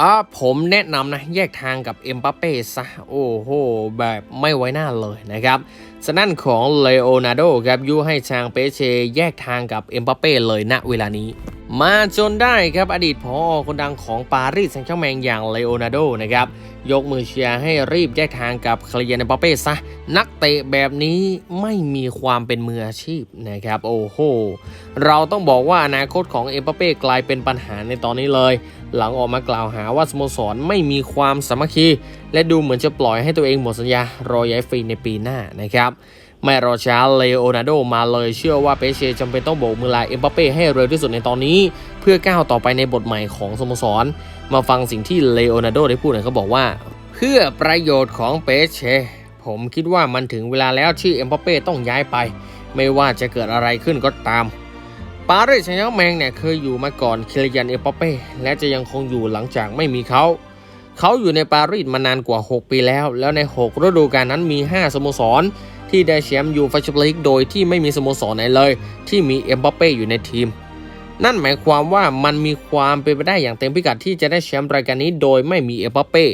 อ่าผมแนะนำนะ แยกทางกับเอ็มบัปเป้ซะ โอ้โห แบบไม่ไว้หน้าเลยนะครับสนั่นของเลโอนาร์โดครับยุให้ทางเปเช แยกทางกับเอ็มบัปเป้เลยณเวลานี้ มาจนได้ครับอดีตพอคนดังของปารีสแซงต์แชร์แมงอย่างเลโอนาร์โดนะครับยกมือเชียร์ให้รีบแยกทางกับเคลียร์เอ็มบัปเป้ซะ นักเตะแบบนี้ไม่มีความเป็นมืออาชีพนะครับ โอ้โห เราต้องบอกว่าอนาคตของเอ็มบัปเป้กลายเป็นปัญหาในตอนนี้เลย หลังออกมากล่าวหาว่าสโมสรไม่มีความสามัคคี และดูเหมือนจะปล่อยให้ตัวเองหมดสัญญารอย้ายฟรีในปีหน้านะครับ ไม่รอช้าเลโอนาร์โดมาเลยเชื่อว่าเปเชจำเป็นต้องโบกมือลาเอ็มบัปเป้ให้เร็วที่สุดในตอนนี้ เพื่อก้าวต่อไปในบทใหม่ของสโมสร มาฟังสิ่งที่เลโอนาร์โดได้พูดหน่อยเขาบอกว่า เพื่อประโยชน์ของเปเชผมคิดว่ามันถึงเวลาแล้วที่เอ็มบัปเป้ต้องย้ายไป ไม่ว่าจะเกิดอะไรขึ้นก็ตามปารีสแซงต์แชร์แมงเนี่ยเคยอยู่มาก่อนคิลิยันเอ็มบัปเป้และจะยังคงอยู่หลังจากไม่มีเขาเขาอยู่ในปารีสมานานกว่า 6 ปีแล้ว แล้วใน 6 ฤดูกาลนั้นมี 5 สโมสร ที่ได้แชมป์ยูฟ่าแชมเปี้ยนลีกโดยที่ไม่มีสโมสรไหนเลย ที่มีเอ็มบัปเป้อยู่ในทีม นั่นหมายความว่ามันมีความเป็นไปได้อย่างเต็มพิกัดที่จะได้แชมป์รายการนี้โดยไม่มีเอ็มบัปเป้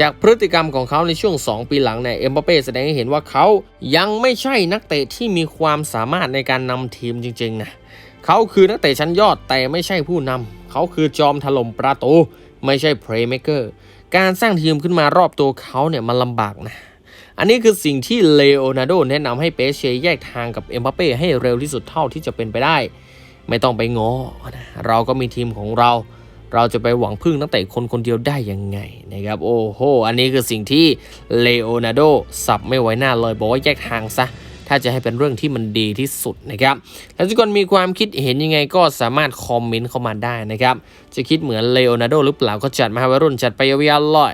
จากพฤติกรรมของเขาในช่วง 2 ปีหลังเนี่ยเอ็มบัปเป้แสดงให้เห็นว่าเขายังไม่ใช่นักเตะที่มีความสามารถในการนำทีมจริงๆนะเขาคือนักเตะชั้นยอดแต่ไม่ใช่ผู้นำเขาคือจอมถล่มประตูไม่ใช่เพลย์เม k เกอร์การสร้างทีมขึ้นมารอบตัวเขาเนี่ยมันลำบากนะ อันนี้คือสิ่งที่เลโอนาร์โดแนะนำให้เปเชแยกทางกับเอ็มบัปเป้ให้เร็วที่สุดเท่าที่จะเป็นไปได้ ไม่ต้องไปง้อนะเราก็มีทีมของเรา เราจะไปหวังพึ่งนักเตะคนคนเดียวได้ยังไงนะครับโอ้โหอันนี้คือสิ่งที่เลโอนาร์โดสับไม่ไว้หน้าเลยบอกว่าแยกทางซะถ้าจะให้เป็นเรื่องที่มันดีที่สุดนะครับ แล้วทุกคนมีความคิดเห็นยังไงก็สามารถคอมเมนต์เข้ามาได้นะครับ จะคิดเหมือนเลโอนาร์โดหรือเปล่าก็จัดมาให้วัยรุ่นจัดไปยาวๆเลย